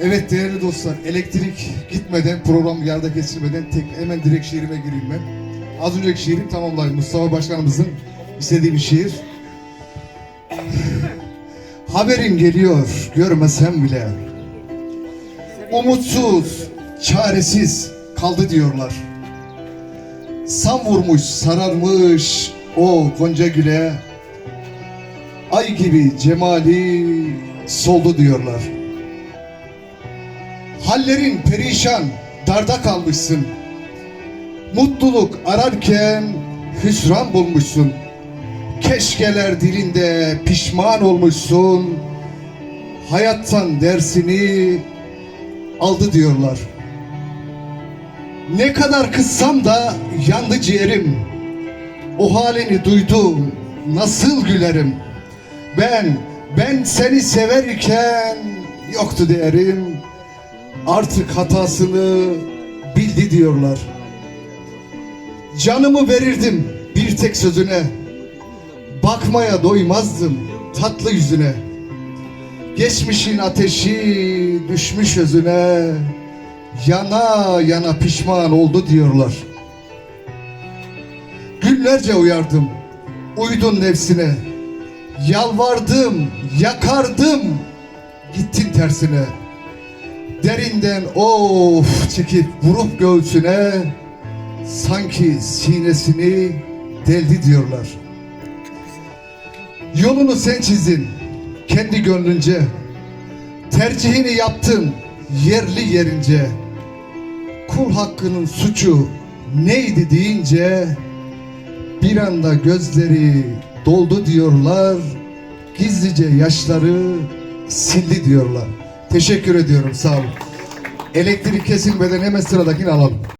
Evet değerli dostlar, elektrik gitmeden, program yarıda kesilmeden tek, hemen direkt şiirime gireyim ben. Az önceki şiirim tamamlayın. Mustafa Başkanımızın istediği bir şiir. Haberin geliyor, görmesem bile. Umutsuz, çaresiz kaldı diyorlar. Sam vurmuş, sararmış o Gonca Gül'e. Ay gibi cemali soldu diyorlar. Hallerin perişan, darda kalmışsın. Mutluluk ararken hüsran bulmuşsun. Keşkeler dilinde pişman olmuşsun. Hayattan dersini aldı diyorlar. Ne kadar kızsam da yandı ciğerim. O halini duydum, nasıl gülerim. Ben, ben seni severken yoktu değerim. Artık hatasını bildi diyorlar. Canımı verirdim bir tek sözüne. Bakmaya doymazdım tatlı yüzüne. Geçmişin ateşi düşmüş özüne. Yana yana pişman oldu diyorlar. Günlerce uyardım, uydun nefsine. Yalvardım, yakardım, gittin tersine. Derinden of çekip vurup göğsüne sanki sinesini deldi diyorlar. Yolunu sen çizdin kendi gönlünce. Tercihini yaptın yerli yerince. Kul hakkının suçu neydi deyince bir anda gözleri doldu diyorlar. Gizlice yaşları sildi diyorlar. Teşekkür ediyorum sağ olun. Elektrik kesilmeden hemen sıradakini alalım.